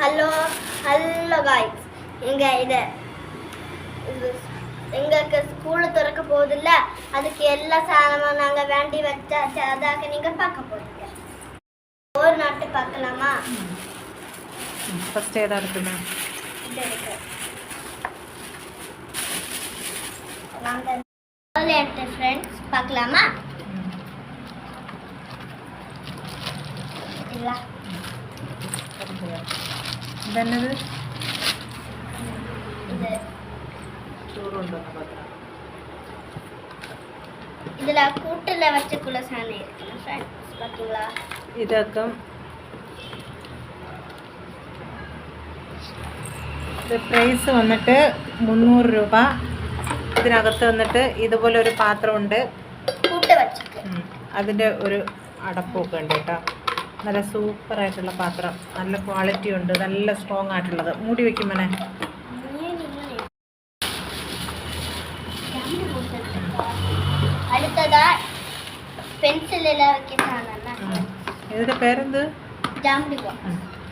Hello hello guys இங்கே இது எங்களுக்கு ஸ்கூலு திறக்க போகுதில்ல? அதுக்கு எல்லா சாதனமும் நாங்கள் வேண்டி வச்சா அதாக நீங்கள் பார்க்க போகிறீங்க ஒரு நாட்டு பார்க்கலாமா? ஃபஸ்ட் எதாக இருக்குண்ணா இது ஃப்ரெண்ட்ஸ் பார்க்கலாமா? இல்லை? ഇതന്നത്? ഇതൊക്കെ പ്രൈസ് വന്നിട്ട് മുന്നൂറ് രൂപ. ഇതിനകത്ത് വന്നിട്ട് ഇതുപോലെ ഒരു പാത്രമുണ്ട്. അതിന്റെ ഒരു അടപ്പൊക്കെ ഉണ്ട് കേട്ടോ. നല്ല സൂപ്പറായിട്ടുള്ള പാത്രം. നല്ല ക്വാളിറ്റി ഉണ്ട്. നല്ല സ്ട്രോങ് ആയിട്ടുള്ളത്. മൂടി വയ്ക്കുമ്പോനെ ഇതിന്റെ പേരെന്ത്?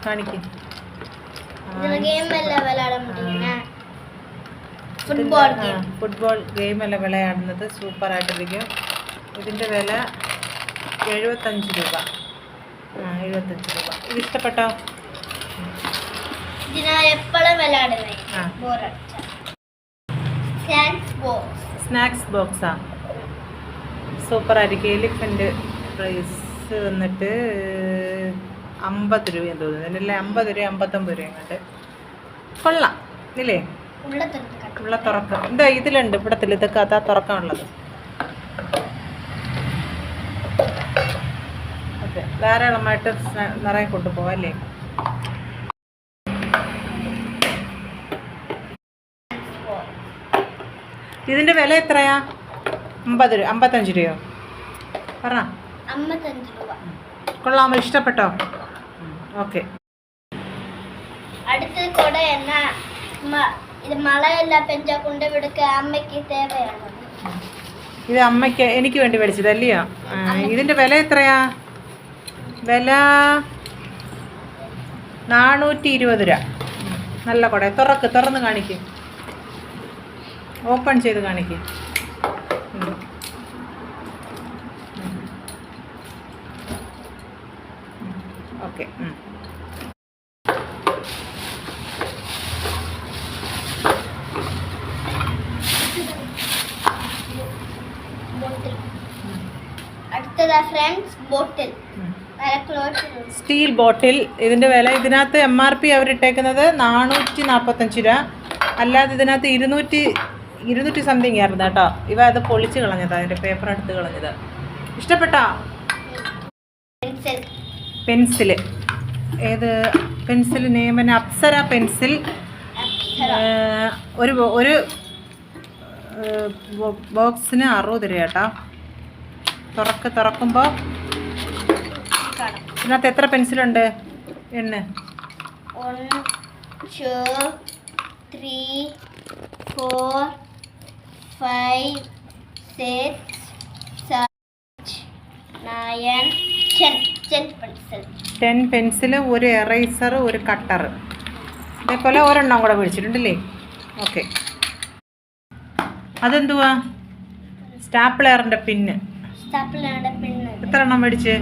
കാണിക്കും. ഫുട്ബോൾ ഗെയിം എല്ലാം വിളയാടുന്നത് സൂപ്പറായിട്ടിരിക്കും. ഇതിന്റെ വില എഴുപത്തഞ്ച് രൂപ. എഴുപത്തഞ്ച് രൂപ. ഇത് സ്നാക്സ് ബോക്സാ സൂപ്പർ ആയിരിക്കും എലിഫന്റ് പ്രൈസ് വന്നിട്ട് അമ്പത് രൂപയെന്ന് തോന്നുന്നു. അല്ലേ? അമ്പത് രൂപ അമ്പത്തൊമ്പത് രൂപ കണ്ട് കൊള്ളാം. ഇല്ലേ? ഉള്ള തുറക്കം എന്താ ഇതിലുണ്ട്. ഇവിടത്തിൽ ഇതൊക്കെ അതാ തുറക്കാനുള്ളത്. ധാരാളമായിട്ട് നിറയെ കൊണ്ടുപോകാം അല്ലേ? ഇതിന്റെ വില എത്രയാ? അമ്പത് രൂപ അമ്പത്തഞ്ച് രൂപയോ? പറ കൊള്ളാമോ? ഇഷ്ടപ്പെട്ടോ? ഓക്കെ. അടുത്ത കൂട എന്ന ഇത് മളയല്ല പെഞ്ചാക്കുണ്ട് ഇവിടുക്ക് അമ്മയ്ക്ക് തേവയാണ്. ഇത് അമ്മയ്ക്ക് എനിക്ക് വേണ്ടി മേടിച്ചതല്ലയോ? ഇതിന്റെ വില എത്രയാ? വില നാനൂറ്റി ഇരുപത് രൂപ. നല്ല കുട. തുറക്ക് തുറന്ന് കാണിക്കും. ഓപ്പൺ ചെയ്ത് കാണിക്കും. ഓക്കെ. അടുത്തതാ ഫ്രണ്ട്സ് ബോട്ടിൽ സ്റ്റീൽ ബോട്ടിൽ. ഇതിന്റെ വില ഇതിനകത്ത് എം ആർ പി അവരിട്ടേക്കുന്നത് നാനൂറ്റി നാൽപ്പത്തഞ്ച് രൂപ. അല്ലാതെ ഇതിനകത്ത് ഇരുന്നൂറ്റി ഇരുന്നൂറ്റി സംതിങ് ആയിരുന്നു കേട്ടോ. ഇവ അത് പൊളിച്ച് കളഞ്ഞതാണ് അതിന്റെ പേപ്പർ എടുത്ത് കളഞ്ഞത്. ഇഷ്ടപ്പെട്ടാ? പെൻസിൽ ഏത് പെൻസിൽ നെയ്മൻ അപ്സര പെൻസിൽ. ഒരു ഒരു ബോക്സിന് അറുപത് രൂപ കേട്ടോ. തുറക്ക് തുറക്കുമ്പോൾ ഇതിനകത്ത് എത്ര പെൻസിലുണ്ട്? എണ്ണ്. ടെൻ പെൻസിൽ ഒരു എറൈസർ ഒരു കട്ടർ അതേപോലെ ഒരെണ്ണം കൂടെ മേടിച്ചിട്ടുണ്ടല്ലേ? ഓക്കെ അതെന്തുവാ? സ്റ്റാപ്ലെയറിന്റെ പിന്ന് എത്ര എണ്ണം മേടിച്ച്?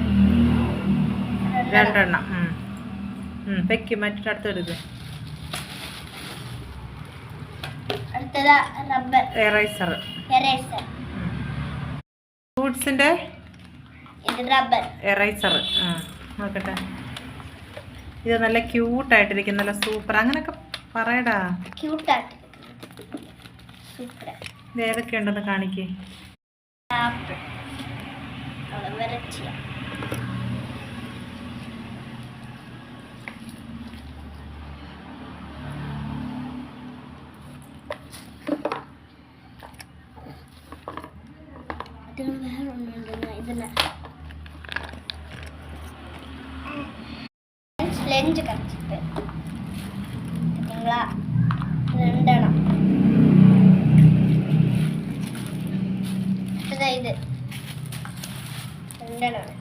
രണ്ടെണ്ണം. വെക്ക് മറ്റൊരു അടുത്തെടുക്ക് എറൈസർ ഫ്രൂട്ട്സിന്റെ? എറൈസർ നോക്കട്ടെ. ഇത് നല്ല ക്യൂട്ടായിട്ടിരിക്കും നല്ല സൂപ്പർ അങ്ങനൊക്കെ പറയടാ. ഇത് ഏതൊക്കെ ഉണ്ടെന്ന് കാണിക്കേ രണ്ട് കറച്ചിട്ട് നിങ്ങൾ രണ്ടെണ്ണം. ഇത് രണ്ടെണ്ണം.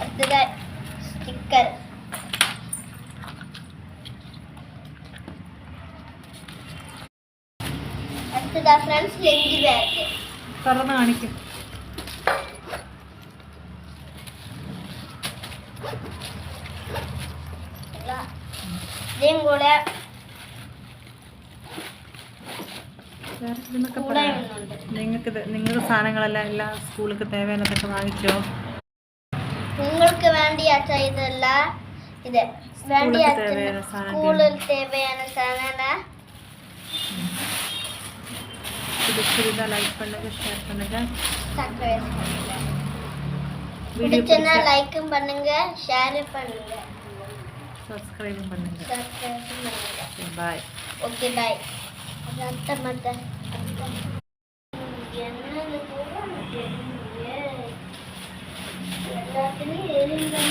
അടുത്തതായി സ്റ്റിക്കർ. അടുത്തതാ ഫ്രണ്ട്സ് ലഞ്ച് ബാഗ് തുറന്ന് കാണിക്കും. ഇതേം കൂടെ വേറെ ഇതിനൊക്കെ കൂടെ പറയാം ഒന്നുണ്ട് നിങ്ങൾക്ക് നിങ്ങൾക്ക് സാധനങ്ങളെല്ലാം എല്ലാ സ്കൂളിലേക്ക് തേവേനതൊക്കെ വാങ്ങിച്ചോ നിങ്ങൾക്ക് വേണ്ടിയാ ചെയ്തല്ല ഇത് വേണ്ടിയാ தேவையான சாதனங்கள். സ്കൂളിൽ தேவையான സാധന பிடிச்சிருந்தா லைக் பண்ணுங்க ஷேர் பண்ணுங்க வீடியோ பிடிச்சுன்னா லைக்கும் பண்ணுங்க ஷேர் பண்ணுங்க சப்ஸ்கிரைபும் பண்ணுங்க சப்ஸ்கிரைப் பண்ணுங்கள் பாய் ஓகே பாய் அத்த மத்த என்னது எல்லாத்துலேயும் எலும்பு